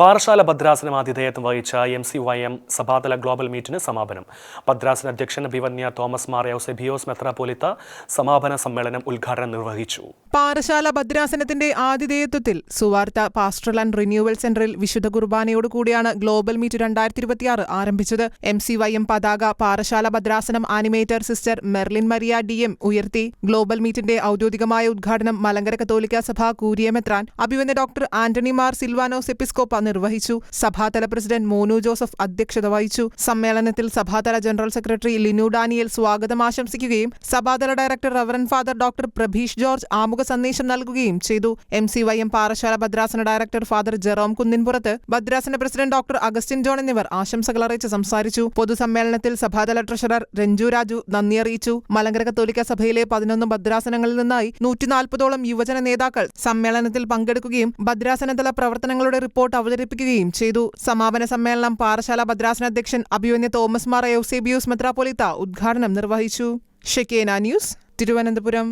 പാറശാല ഭദ്രാസനം ആതിഥേയത്വം വഹിച്ച എം സി വൈ എം സഭാതല ഗ്ലോബൽ മീറ്റിന് സമാപനം. ഭദ്രാസന അധ്യക്ഷൻ അഭിവന്യ തോമസ് മാർ യോസെബിയോസ് മെത്രാപോലിത്ത സമാപന സമ്മേളനം ഉദ്ഘാടനം നിർവഹിച്ചു. പാറശാല ഭദ്രാസനത്തിന്റെ ആതിഥേയത്വത്തിൽ സുവാർത്ത പാസ്റ്ററൽ ആൻഡ് റിന്യൂവൽ സെന്ററിൽ വിശുദ്ധ കുർബാനയോട് കൂടിയാണ് ഗ്ലോബൽ മീറ്റ് രണ്ടായിരത്തി ഇരുപത്തിയാറ് ആരംഭിച്ചത്. എം സി വൈ എം പതാക Parassala ഭദ്രാസനം animator sister Merlin Maria D M ഉയർത്തി. ഗ്ലോബൽ മീറ്റിന്റെ ഔദ്യോഗികമായ ഉദ്ഘാടനം മലങ്കര കത്തോലിക്ക സഭ കൂരിയമെത്രാൻ അഭിവന്യ ഡോക്ടർ ആന്റണി മാർ സിൽവാനോസ് എപ്പിസ്കോപ്പ നിർവഹിച്ചു. സഭാതല പ്രസിഡന്റ് മോനു ജോസഫ് അധ്യക്ഷത വഹിച്ചു. സമ്മേളനത്തിൽ സഭാതല ജനറൽ സെക്രട്ടറി ലിനു ഡാനിയൽ സ്വാഗതം ആശംസിക്കുകയും സഭാതല director reverend father doctor Prabeesh George ആമുഖ സന്ദേശം നൽകുകയും ചെയ്തു. M C Y M Parassala ഭദ്രാസന ഡയറക്ടർ ഫാദർ ജെറോം കുന്നിൻപുറത്ത് ഭദ്രാസന പ്രസിഡന്റ് ഡോക്ടർ അഗസ്റ്റിൻ ജോൺ എന്നിവർ ആശംസകൾ അറിയിച്ച് സംസാരിച്ചു. പൊതുസമ്മേളനത്തിൽ സഭാതല ട്രഷറർ രഞ്ജു രാജു നന്ദി അറിയിച്ചു. മലങ്കര കത്തോലിക്ക സഭയിലെ പതിനൊന്ന് ഭദ്രാസനങ്ങളിൽ നിന്നായി നൂറ്റിനാൽപ്പതോളം യുവജന നേതാക്കൾ സമ്മേളനത്തിൽ പങ്കെടുക്കുകയും ഭദ്രാസനതല പ്രവർത്തനങ്ങളുടെ റിപ്പോർട്ട് അവതരിപ്പിക്കുകയും ചെയ്തു. സമാപന സമ്മേളനം പാറശാല ഭദ്രാസന അധ്യക്ഷൻ അഭിമന്യ തോമസ് മാർ യൗസേബിയൂസ് മെത്രാപൊലിത്ത ഉദ്ഘാടനം നിർവഹിച്ചു. Shekinah news Thiruvananthapuram.